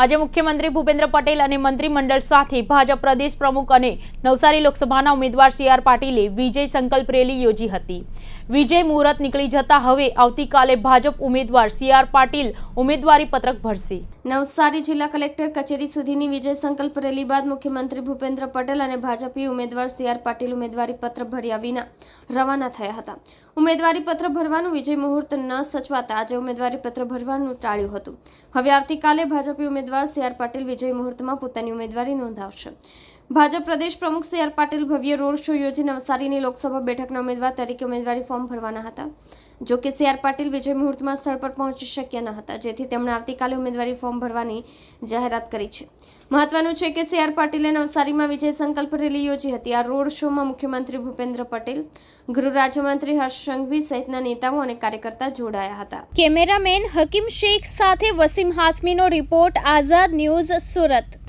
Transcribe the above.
આજે મુખ્યમંત્રી ભૂપેન્દ્ર પટેલ અને મંત્રીમંડળ સાથે ભાજપ પ્રદેશ પ્રમુખ અને નવસારી લોકસભાના ઉમેદવાર સી આર પાટીલે વિજય સંકલ્પ રેલી યોજી હતી. વિજય મુહૂર્ત નીકળી જતા હવે આવતીકાલે ભાજપ ઉમેદવાર સી આર પાટીલ ઉમેદવારી પત્રક ભરશે. નવસારી જિલ્લા કલેક્ટર કચેરી સુધીની વિજય સંકલ્પ રેલી બાદ મુખ્યમંત્રી ભૂપેન્દ્ર પટેલ અને ભાજપી ઉમેદવાર સી આર પાટીલ ઉમેદવારી પત્ર ભર્યા વિના રવાના થયા હતા. ઉમેદવારી પત્ર ભરવાનું વિજય મુહૂર્ત ન સચવાતા આજે ઉમેદવારી પત્ર ભરવાનું ટાળ્યું હતું. હવે આવતીકાલે ભાજપી ઉમેદવાર સી આર પાટીલ વિજય મુહૂર્તમાં પોતાની ઉમેદવારી નોંધાવશે. ભાજપ પ્રદેશ પ્રમુખ સી આર પાટીલ ભવ્ય રોડ શો યોજી નવસારીની લોકસભા બેઠકના ઉમેદવાર તરીકે ઉમેદવારી ફોર્મ ભરવાના હતા. જો કે સી આર પાટીલ વિજય મુહૂર્તમાં સ્થળ પર પહોંચી શક્યા ન હતા, જેથી તેમણે આવતીકાલે ઉમેદવારી ફોર્મ ભરવાની જાહેરાત કરી છે. મહત્વનું છે કે સી આર પાટીલે નવસારીમાં વિજય સંકલ્પ રેલી યોજી હતી. આ રોડ શોમાં મુખ્યમંત્રી ભૂપેન્દ્ર પટેલ, ગૃહ રાજ્યમંત્રી હર્ષ સંઘવી સહિતના નેતાઓ અને કાર્યકર્તા જોડાયા હતા. કેમેરામેન હકીમ શેખ સાથે વસીમ હાસમીનો રિપોર્ટ, આઝાદ ન્યૂઝ સુરત.